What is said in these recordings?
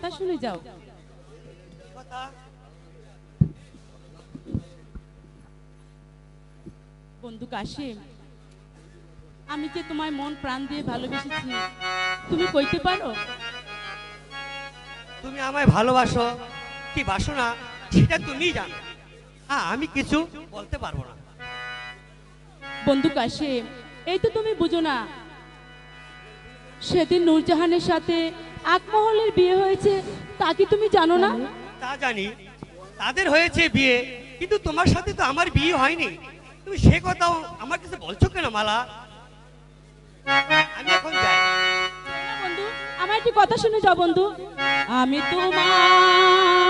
কথা শুনে যাও। বন্ধু কাশিম আমি যে তোমায় মন প্রাণ দিয়ে ভালোবেসেছি তুমি কইতে পারো? তুমি আমায় ভালোবাসো কি বাসো না সেটা তুমি জানো। হ্যাঁ আমি কিছু বলতে পারব না। বন্ধু কাশিম এই তো তুমি বুঝো না সেদিন নূরজাহানের সাথে আকমহলের বিয়ে হয়েছে তা কি তুমি জানো না? তা জানি। তাদের হয়েছে বিয়ে কিন্তু তোমার সাথে তো আমার বিয়ে হয়নি। তুমি সে কথাও আমার কাছে বলছো কেন মালা? আমি এখন যাই। বন্ধু আমার একটি কথা শুনে যাও বন্ধু। আমি তোমার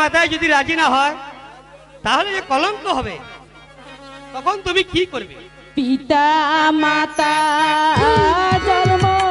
মাতায় যদি রাজি না হয়, তাহলে যে কলঙ্ক হবে, তখন তুমি কি করবে? পিতা, মাতা জন্মদাতা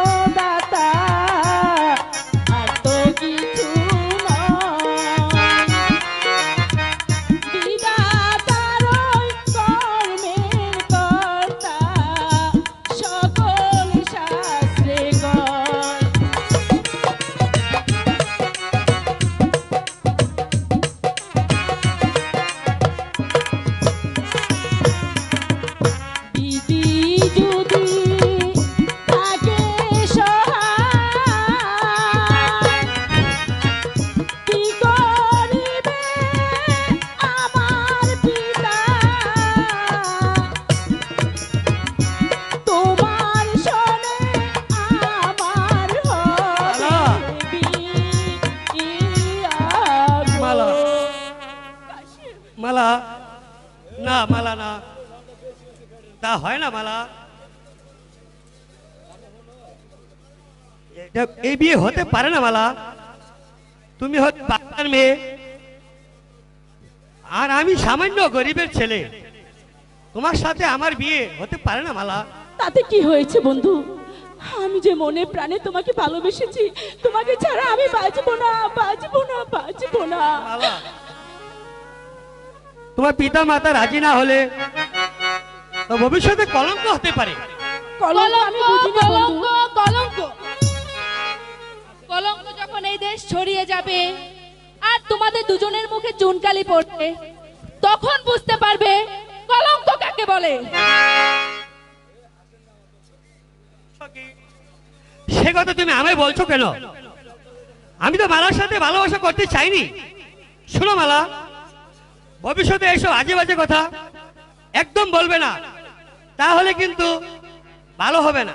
মালা না মালা না। তা হয় না মালা? এই বিয়ে হতে পারে না মালা? তুমি বাচ্চার মেয়ে। আর আমি সামান্য গরিবের ছেলে। তোমার সাথে আমার বিয়ে হতে পারে না মালা? তাতে কি হয়েছে বন্ধু? আমি যে মনে প্রাণে তোমাকে ভালোবেসেছি তোমাকে ছাড়া আমি বাঁচবো না বাঁচবো না বাঁচবো না। তোমার পিতা মাতা রাজি না হলে ভবিষ্যতে কলঙ্ক হতে পারে। কলঙ্ক যখন এই দেশ ছড়িয়ে যাবে আর তোমাদের দুজনের মুখে চুনকালি পড়বে তখন বুঝতে পারবে কলঙ্ক কাকে বলে। সে কথা তুমি আমায় বলছো কেন? আমি তো মালার সাথে ভালোবাসা করতে চাইনি। শোনো মালা ভবিষ্যতে এসব আজে বাজে কথা একদম বলবে না। তাহলে কিন্তু ভালো হবে না।